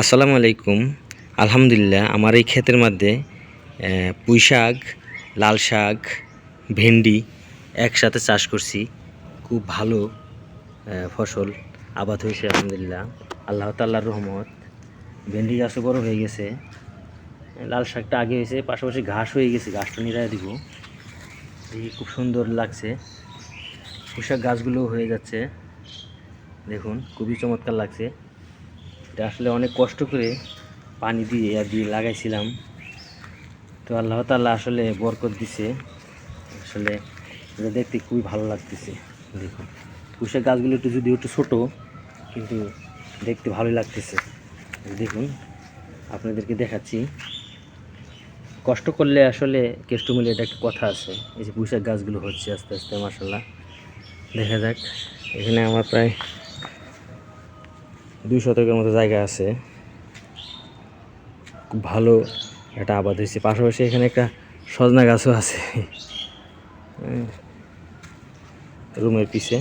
আসসালামু আলাইকুম। আলহামদুলিল্লাহ, আমার এই ক্ষেতের মধ্যে পুঁই শাক, লাল শাক, ভেন্ডি একসাথে চাষ করছি। খুব ভালো ফসল আবাদ হয়েছে আলহামদুলিল্লাহ। আল্লাহ তাল্লাহর রহমত, ভেন্ডি গাছও বড় হয়ে গেছে। লাল শাকটা আগে হয়েছে, পাশাপাশি ঘাস হয়ে গেছে, ঘাসটা নিরায় দিব। দেখি খুব সুন্দর লাগছে। পুঁই শাক গাছগুলো হয়ে যাচ্ছে। দেখুন, খুবই চমৎকার লাগছে। এটা আসলে অনেক কষ্ট করে পানি দিয়ে আর দিয়ে লাগাইছিলাম। তো আল্লাহ তাল্লাহ আসলে বরকত দিছে। আসলে এটা দেখতে খুবই ভালো লাগতেছে। দেখুন কুশাক গাছগুলো একটু যদিও একটু ছোটো, কিন্তু দেখতে ভালোই লাগতেছে। দেখুন, আপনাদেরকে দেখাচ্ছি। কষ্ট করলে আসলে কেষ্ট মিলে এটা একটা কথা আছে। এই যে পুঁশাক গাছগুলো হচ্ছে আস্তে আস্তে মাসাল্লাহ দেখা যাক, এখানে আমার প্রায় দুই শতকের মতো জায়গা আছে। খুব ভালো একটা আবাদ হয়েছে। পাশাপাশি এখানে একটা সজনা গাছও আছে। রুমের পিছে।